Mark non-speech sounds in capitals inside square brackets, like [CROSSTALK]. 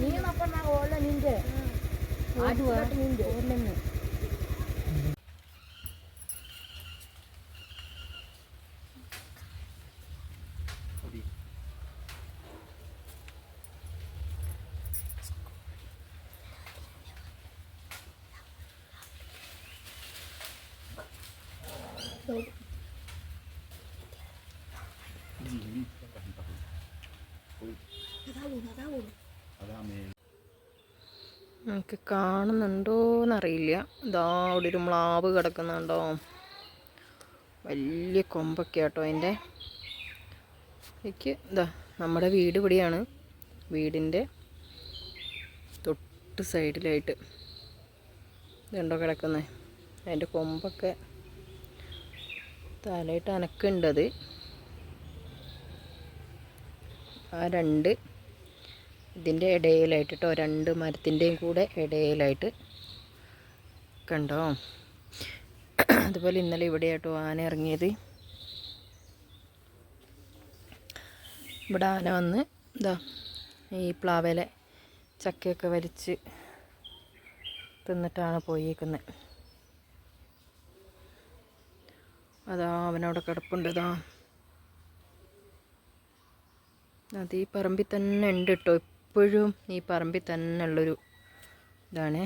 നീ നോക്കണ [LAUGHS] നമുക്ക് കാണുന്നുണ്ടോന്നറിയില്ല. ഇതാ അവിടെ ഒരു മ്ലാവ് കിടക്കുന്നുണ്ടോ. വലിയ കൊമ്പൊക്കെ ആട്ടോ അതിന്റെ. എനിക്ക് ഇതാ നമ്മുടെ വീട് ഇവിടെയാണ്. വീടിന്റെ തൊട്ട് സൈഡിലായിട്ട് ഇതുണ്ടോ കിടക്കുന്നത് അതിന്റെ കൊമ്പൊക്കെ തലയിട്ട് അനക്കുണ്ടത് ആ രണ്ട് ഇതിന്റെ ഇടയിലായിട്ട് കേട്ടോ രണ്ട് മരത്തിന്റെയും കൂടെ ഇടയിലായിട്ട് കണ്ടോ? അതുപോലെ ഇന്നലെ ഇവിടെ കേട്ടോ ആന ഇറങ്ങിയത്. ഇവിടെ ആന വന്ന് ഇതാ ഈ പ്ലാവിലെ ചക്കയൊക്കെ വലിച്ച് തിന്നിട്ടാണ് പോയേക്കുന്നത് അതാ അവനവിടെ കിടപ്പുണ്ട് ഇതാ അത് ഈ പറമ്പിൽ തന്നെ ഉണ്ട് കേട്ടോ എപ്പോഴും ഈ പറമ്പിൽ തന്നെ ഉള്ളൊരു ഇതാണേ.